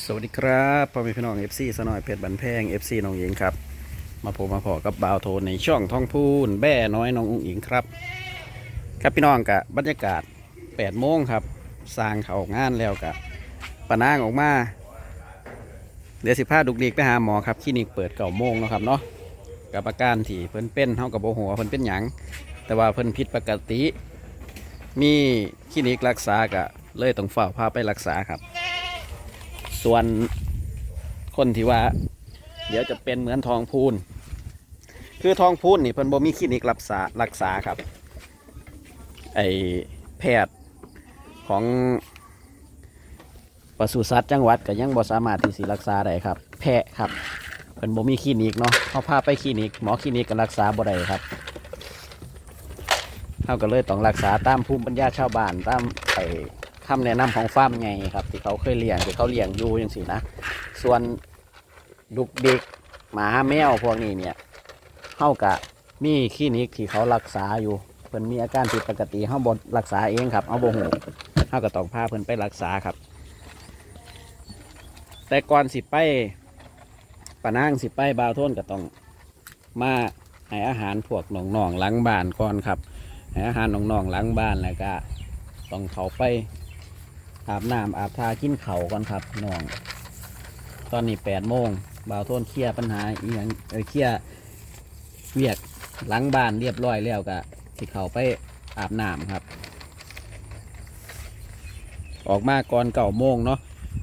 สวัสดีครับพ่อแม่พี่น้อง FC สนอยเพชรบันแพง FC น้องหญิงครับ มาพบมาพอกับบ่าวโทนในช่องท้องพูนแบ่น้อยน้องอุ้งอิงครับ ครับพี่น้องกะบรรยากาศ8โมงครับสร้างเขางานแล้วกะปะนางออกมาเดี๋ยวสิพาดุกดีกไปหาหมอครับคลินิกเปิดเก่าโมงเนาะครับเนาะกับอาการที่เพิ่นเป็นเท่ากับโบหัวเพิ่นเป็นหยังแต่ว่าเพิ่นผิดปกติ มีคลินิกรักษากะเลยต้องเฝ้าพาไปรักษาครับ ส่วนคนที่ว่า เดี๋ยวจะเป็นเหมือนทองพูน คือทองพูนนี่เพิ่นบ่มีคลินิกรักษารักษาครับ ไอแพทย์ของปศุสัตว์จังหวัดก็ยังบ่สามารถที่สิรักษาได้ครับ แพะครับเพิ่นบ่มีคลินิกเนาะเขาพาไปคลินิกหมอคลินิกก็รักษาบ่ได้ครับเขาก็เลยต้องรักษาตามภูมิปัญญาชาวบ้านตามไอ คำแนะนำของฟาร์มไงครับ ที่เขาเคยเลี้ยงที่เขาเลี้ยงอยู่อย่างสินะ ส่วนดุกดิกหมาแมวพวกนี้เนี่ยเข้ากะมีคลินิกที่เขารักษาอยู่เพิ่นมีอาการผิดปกติเขาบดรักษาเองครับเอาโบหูเขาก็ต้องพาเพิ่นไปรักษาครับ แต่ก่อนสิไปปะนางสิไปบาวโทนก็ต้องมาให้อาหารพวกหนองๆหล้างบ้านก่อนครับให้อาหารหนองๆหล้างบ้านแล้วก็ต้องเขาไป อาบน้ำอาบทากินเข่าก่อนครับน้อง ตอนนี้แปดโมงบ่าวโทนเคลียร์ปัญหาอีหยังเออเคลียร์เวียกหลังบ้านเรียบร้อยแล้วก็สิเข่าไปอาบน้ำครับ ออกมาก่อนเก่าโมงเนาะ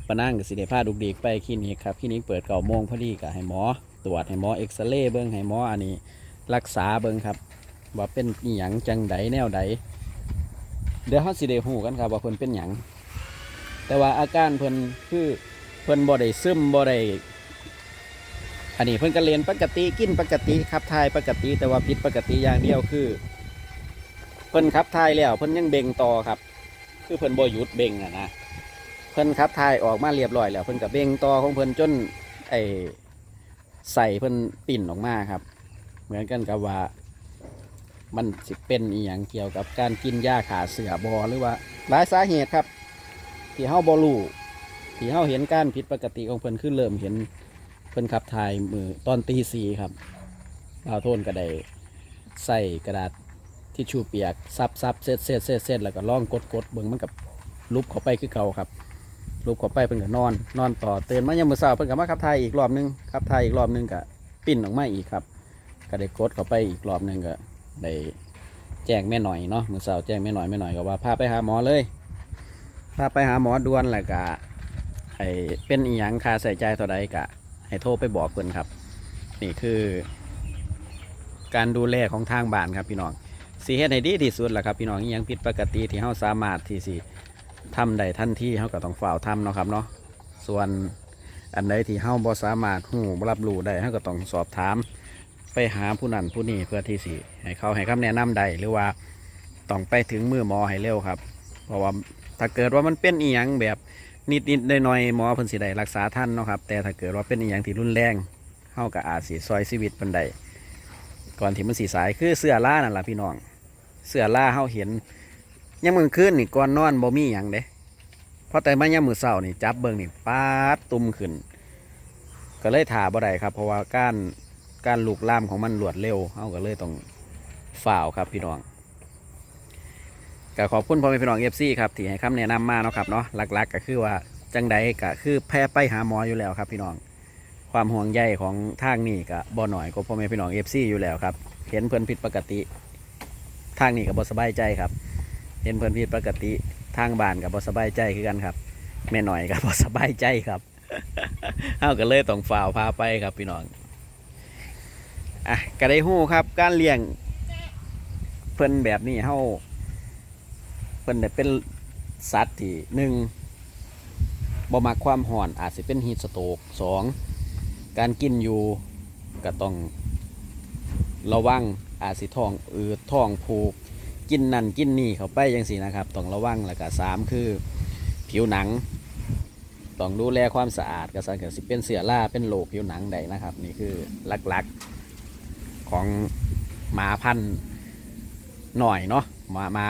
ปนั่งกับสิเดพาดุกดีกไปคลินิกครับคลินิกเปิดเก่าโมงพอดีก็ให้หมอ ตรวจให้หมอเอ็กซเรย์เบิ้งให้หมออันนี้ รักษาเบิ้งครับว่าเป็นอีหยังจังไดแนวใดเดี๋ยวเขาสิเดหูกันครับว่าเพิ่นเป็นหยัง แต่ว่าอาการเพิ่นคือเพิ่นบ่ได้ซึมบ่ได้อันนี้เพิ่นก็เรียนปกติกินปกติขับถ่ายปกติ แต่ว่าผิดปกติอย่างเดียวคือ เพิ่นขับถ่ายแล้วเพิ่นยังเบ่งต่อครับ คือเพิ่นบ่หยุดเบ่งอะนะเพิ่นขับถ่ายออกมาเรียบร้อยแล้วเพิ่นก็เบ่งต่อของเพิ่นจนไอใส่เพิ่นปิ่นออกมาครับ เหมือนกันกับว่า มันสิเป็นอีหยังเกี่ยวกับการกินยาขาเสือบอหรือว่าหลายสาเหตุครับ ที่เฮาบ่รู้ที่เฮาเห็นการผิดปกติของเพิ่นคือเริ่มเห็นเพิ่นขับถ่ายมือตอนตีสี่ครับบ่าวโทนก็ได้ใส่กระดาษทิชชู่เปียกซับซับเซตเซตเซตเซตแล้วก็ล่องกดกดเบิ่งมันกับลุบเข้าไปคือเก่าครับลุบเข้าไปเพิ่นก็นอน นอนต่อเตื่นมายามมื้อเช้าเพิ่นก็มาขับถ่ายอีกรอบนึงขับถ่ายอีกรอบนึงก็ปิ้นออกมาอีกครับ ก็ได้กดเข้าไปอีกรอบนึงก็ได้แจ้งแม่หน่อยเนาะมื้อเช้าแจ้งแม่หน่อยแม่หน่อยก็ว่าพาไปหาหมอเลย ถ้าไปหาหมอด่วนแหละกะให้เป็นอีหยังค่าใส่ใจเท่าใดกะ ให้โทรไปบอกเพิ่นครับ นี่คือ การดูแลของทางบ้านครับพี่น้องสีเฮ็ดให้ดีที่สุดแหละครับพี่น้องอีหยังผิดปกติที่เฮาสามารถที่สิทำได้ทันทีเฮาก็ต้องฝ่าวทำเนาะครับเนาะส่วนอันใดที่เฮาบ่สามารถหูรับรู้ได้เฮาก็ต้องสอบถาม ไปหาผู้นั้นผู้นี้เพื่อที่สิให้เขาให้คำแนะนำได้หรือว่าต้องไปถึงมือหมอให้เร็วครับ เพราะว่า ถ้าเกิดว่ามันเป็นอีหยังแบบนิดนิดๆหน่อยๆหมอเพิ่นสิได้รักษาท่านเนาะครับแต่ถ้าเกิดว่าเป็นอีหยังที่รุนแรงเฮาก็อาจสิซอยชีวิตเพิ่นได้ก่อนที่มันสิสายคือเสื้อล่านั่นล่ะพี่น้อง เสื้อล่าเฮาเห็นยังมื้อคืนนี่ก่อนนอนบ่มีหยังเด้พอแต่มายามมื้อเช้านี่จับเบิ่งนี่ปาดตุ่มขึ้น ก็เลยถ่าบ่ได้ครับ เพราะว่าการการลุกลามของมันรวดเร็วเฮาก็เลยต้องฝ่าวครับพี่น้อง ก็ขอบคุณพ่อแม่พี่น้องเอฟซีครับที่ให้คำแนะนำมาเนาะครับเนาะหลักๆ ก็คือว่าจังใดก็คือแพ้ไปหาหมออยู่แล้วครับพี่น้อง ความห่วงใยของทางนี้ก็บ่หน่อยก็พ่อแม่พี่น้องเอฟซีอยู่แล้วครับเห็นเพื่อนผิดปกติทางนี้ก็บ่สบายใจครับเห็นเพื่อนผิดปกติทางบ้านก็บ่สบายใจคือกันครับแม่หน่อยก็บ่สบายใจครับเฮาก็เลยต้องฝ่าวพาไปครับพี่น้องอะก็ได้ฮู้ครับการเลี้ยงเพิ่อนแบบนี้เฮา พิ่นเนี่ยเป็นสัตว์ที่หนึ่งบ่มักความห่อนอาจจะเป็นฮีทสโตกสองการกินอยู่ก็ต้องระวังอาจสิท้องอืดท้องผูก กินนั่นกินนี่เข้าไปยังสินะครับต้องระวังแล้วก็สามคือผิวหนัง ต้องดูแลความสะอาดก็สังเกตสิเป็นเสือล่าเป็นโรคผิวหนังใดนะครับ นี่คือหลักๆของหมาพันธุ์หน่อยเนาะหมาหมา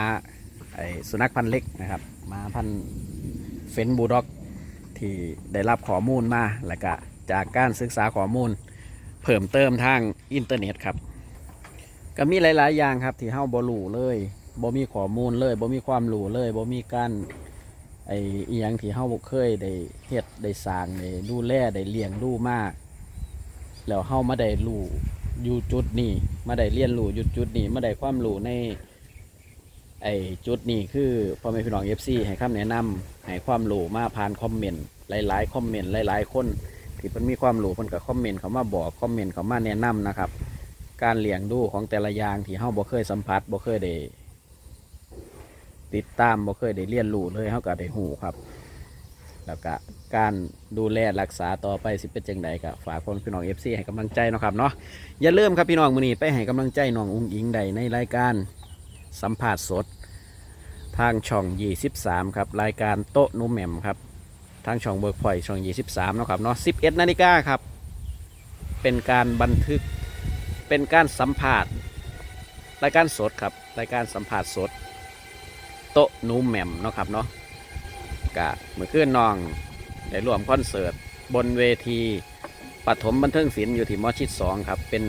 ไอ้สุนัขพันธุ์เล็กนะครับมาพันธุ์เฟนบูด็อกทที่ได้รับข้อมูลมาแล้วก็จากการศึกษาข้อมูล เพิ่มเติมทางอินเทอร์เน็ตครับ ก็มีหลาย ๆ อย่างครับที่เฮาบ่รู้เลยบ่มีข้อมูลเลยบ่มีความรู้เลยบ่มีการไอ้อีหยังที่เฮาบ่เคยได้เฮ็ดได้สร้างได้ดูแลได้เลี้ยงดูมาแล้วเฮามาได้รู้อยู่จุดนี้มาได้เรียนรู้อยู่จุดนี้มาได้ความรู้ใน ไอ้จุดนี้คือพ่อแม่พี่น้อง FC ให้คำแนะนำให้ความรู้มาผ่านคอมเมนต์หลายๆคอมเมนต์หลายๆ คนที่เพิ่นมีความรู้เพิ่นก็คอมเมนต์เขามาบอกคอมเมนต์เขามาแนะนำนะครับ การเลี้ยงดูของแต่ละอย่างที่เฮาบ่เคยสัมผัสบ่เคยได้ติดตามบ่เคยได้เรียนรู้เลยเฮาก็ได้หูครับ แล้วก็การดูแลรักษาต่อไปสิเป็นจังไดก็ฝากพ่อแม่พี่น้อง FC ให้กำลังใจเนาะครับเนาะอย่าลืมครับพี่น้องมื้อนี้ไปให้กำลังใจน้องอุ้งอิงใดในรายการ สัมภาษณ์สด ทางช่อง 23 ครับ รายการโต๊ะนุ่มแหม่มครับ ทางช่องเบิร์กพอยช่อง 23 เนาะครับเนาะ11นาฬิกาครับ เป็นการบันทึกเป็นการสัมภาษณ์รายการสดครับ รายการสัมภาษณ์สด โต๊ะหนูแหม่มเนาะครับเนาะกะเมื่อคืนน้องได้ร่วมคอนเสิร์ตบนเวทีปฐมบันเทิงศิลป์อยู่ที่มอชิดสองครับ เป็น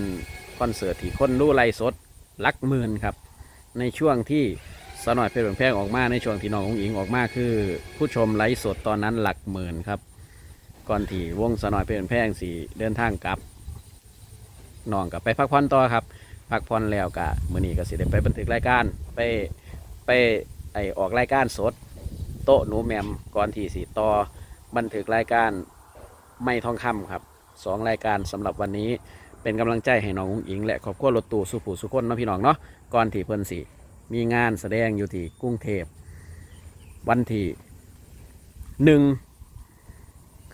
คอนเสิร์ตที่คนรู้ไล่สดลักหมื่นครับ ในช่วงที่สาวน้อยเพชรแพงออกมาในช่วงที่น้ององอิงออกมาคือ ผู้ชมไลฟ์สดตอนนั้นหลักหมื่นครับ ก่อนที่วงสาวน้อยเพชรแพงสีเดินทางกลับน้องกับไปพักผ่อนต่อครับ พักผ่อนแล้วกะมือนี้ก็สิได้ไปบันทึกรายการไปไปไอออกรายการสด โต๊ะหนูแมมก่อนที่สิต่อบันทึกรายการไม่ทองคำครับสองรายการสำหรับวันนี้ เป็นกำลังใจให้น้องอุ๋งอิงและครอบครัวรถตู้สุผูสุคนเนาะพี่น้องเนาะก่อนที่เพิ่นสิมีงานแสดงอยู่ที่กรุงเทพวันที่หนึ่ง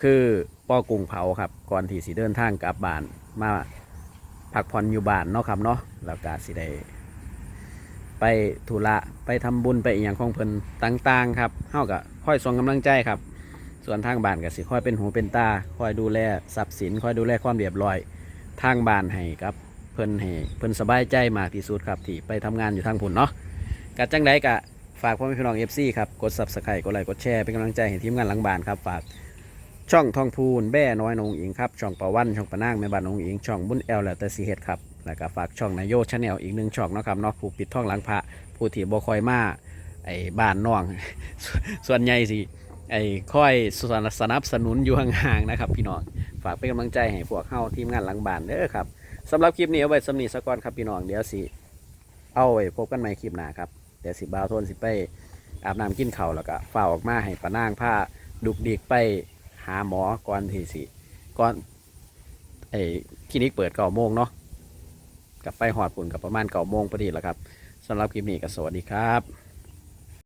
คือปอกุ้งเผาครับ ก่อนที่สิเดินทางกลับบ้านมาพักผ่อนอยู่บ้านเนาะครับเนาะแล้วก็สิได้ไปธุระไปทำบุญไปอีกอย่างของเพิ่นต่างๆ ครับเฮาก็ค่อยส่งกำลังใจครับ ส่วนทางบ้านก็สิค่อยเป็นหูเป็นตาค่อยดูแลทรัพย์สินค่อยดูแลความเรียบร้อย ทางบ้านให้ครับ เพิ่นให้เพิ่นสบายใจมากที่สุดครับที่ไปทำงานอยู่ทางผุนเนาะกะจังไดกะฝากพ่อแม่พี่น้อง FC ครับกด Subscribe กดไลค์กดแชร์เป็นกำลังใจให้ทีมงานหลังบ้านครับฝากช่องทองพูนแบ่น้อยนงอิงครับช่องปะวันช่องปะนางแม่บ้านนงอิงช่องบุญแอลแล้วแต่สีเฮ็ดครับแล้วก็ฝากช่องนายโยชาแนลอีกหนึ่งช่องเนาะครับเนาะผู้ปิดท่องหลังพระผู้ที่บ่คอยมาไอ้บ้านน้อง ส่วนใหญ่สิไอ้คอยสนับสนุนอยู่ห่างๆนะครับ พี่น้อง ฝากเป็นกำลังใจให้พวกเฮาทีมงานหลังบ้านเด้อครับสำหรับคลิปนี้เอาไว้สำนีสะก่อนครับพี่น้องเดี๋ยวสิเอาไว้พบกันใหม่คลิปหน้าครับเดี๋ยวสิบ่าวทนสิไปอาบน้ำกินข้าวแล้วก็ฝ้าออกมาให้ปะนางผ้าดุกดิกไปหาหมอก่อนที่สิก่อนไอ้คลินิกเปิดเก้าโมงเนาะกลับไปหอดปุ่นกับประมาณเก้าโมงพอดีแล้วครับสำหรับคลิปนี้ก็สวัสดีครับ